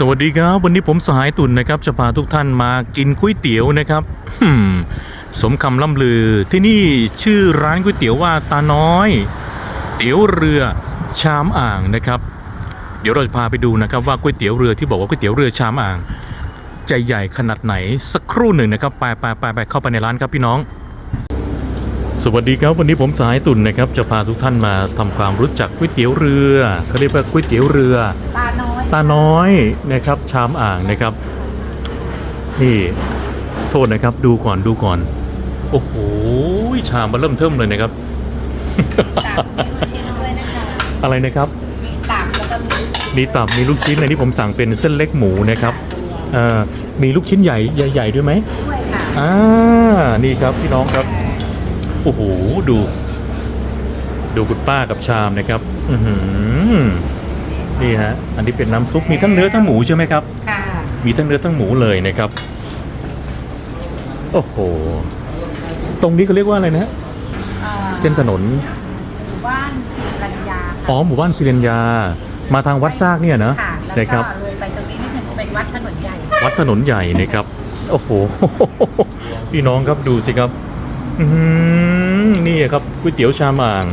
สวัสดีครับ วันนี้ผมสหายตุลนนะครับ จะพาทุกท่านมากินก๋วยเตี๋ยวนะครับอืมสมคำล่ำลือที่นี่ชื่อร้านก๋วยเตี๋ยวว่าตาน้อย เตี๋ยวเรือชามอ่างนะครับ เดี๋ยวเราจะพาไปดูนะครับว่าก๋วยเตี๋ยวเรือที่บอกว่าก๋วยเตี๋ยวเรือชามอ่างจะใหญ่ขนาดไหนสักครู่หนึ่งนะครับไปไปไปไปเข้าไปในร้านครับพี่น้อง สวัสดีครับวันนี้ผมสายตุ่นนะครับ จะพาทุกท่านมาทำความรู้จักก๋วยเตี๋ยวเรือเขาเรียกว่าก๋วยเตี๋ยวเรือตา ตาน้อยนะครับชามอ่างนะครับนี่โทษนะครับดูก่อนดูก่อน โอ้โหชามมาเริ่มเทิมเลยนะครับตับมีลูกชิ้นด้วยนะคะอะไรนะครับมีตับแล้วก็มีมีตับมีลูกชิ้นในนี้ผมสั่งเป็นเส้นเล็กหมูนะครับเอ่อมีลูกชิ้นใหญ่ใหญ่ ๆ ด้วยไหมด้วยค่ะอ่านี่ครับพี่น้องครับโอ้โหดู ดูคุณป้ากับชามนะครับ อือหือ นี่ฮะอันนี้เป็นน้ำซุปมีทั้งเนื้อทั้งหมูใช่ไหมครับ ค่ะมีทั้งเนื้อทั้งหมูเลยนะครับ โอ้โห ตรงนี้เขาเรียกว่าอะไรนะฮะอ่าเส้นถนน หมู่บ้านศิรัญญาอ๋อค่ะหมู่บ้านศิรินยา มาทางวัดซากเนี่ยนะค่ะแล้วนะคก็รับ เลยไปตรงนี้นิดหนึ่งเป็นวัดถนนใหญ่วัดถนนใหญ่นะครับ โอ้โห พี่น้องครับดูสิครับอื้อหือนี่ครับก๋วยเตี๋ยวชามอ่าง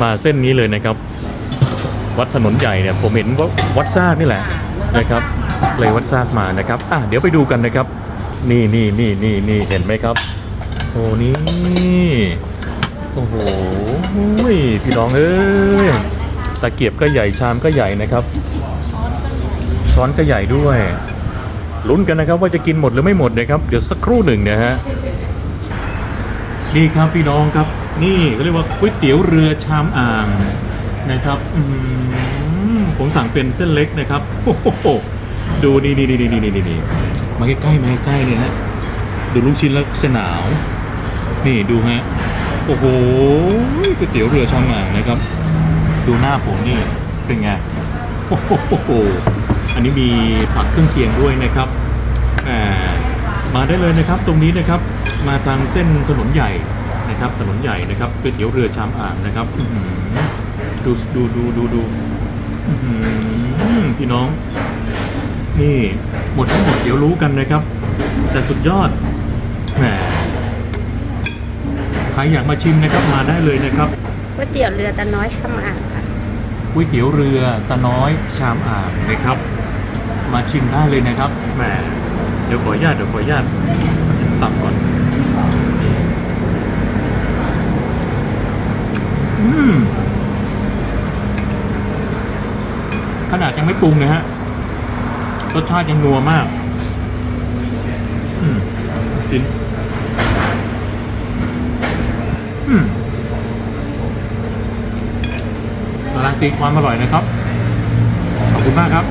มาเส้นนี้เลยนะครับ วัดถนนใหญ่เนี่ยผมเห็นว่าวัดซากนี่แหละนะครับเลยวัดซากมานะครับอะเดี๋ยวไปดูกันนะครับ นี่นี่นี่นี่นี่เห็นไหมครับโอ้นี่โอ้โหพี่น้องเอ้ยตะเกียบก็ใหญ่ชามก็ใหญ่นะครับ ช้อนก็ใหญ่ด้วยลุ้นกันนะครับว่าจะกินหมดหรือไม่หมดนะครับ เดี๋ยวสักครู่หนึ่งนะฮะนี่ครับพี่น้องครับ นี่ก็เรียกว่าก๋วยเตี๋ยวเรือชามอ่าง นะครับผมสั่งเป็นเส้นเล็กนะครับโอ้โหดูนี่นี่นี่นี่นี่นี่นี่มาใกล้ๆมาใกล้ๆเนี่ยฮะดูลูกชิ้นแล้วจะหนาว นี่ดูฮะโอ้โหก๋วยเตี๋ยวเรือชามอ่างนะครับ ดูหน้าผมนี่เป็นไงโอ้โหอันนี้มีผักเครื่องเคียงด้วยนะครับแหมมาได้เลยนะครับตรงนี้นะครับมาทางเส้นถนนใหญ่นะครับถนนใหญ่นะครับก๋วยเตี๋ยวเรือชามอ่างนะครับ ดูดูดูดูดูอื้อหือพี่น้อง นี่หมดทั้งหมดเดี๋ยวรู้กันนะครับ แต่สุดยอดแหมใครอยากมาชิมนะครับมาได้เลยนะครับก๋วยเตี๋ยวเรือตาน้อยชำอ่างค่ะก๋วยเตี๋ยวเรือตาน้อยชามอ่างนะครับ มาชิมได้เลยนะครับแหมเดี๋ยวขออนุญาตเดี๋ยวขออนุญาตฉันตับก่อนอืม ขนาดยังไม่ปรุงนะฮะ รสชาติยังนัวมากอืมจริงอืมการันตีความอร่อยนะครับ ขอบคุณมากครับ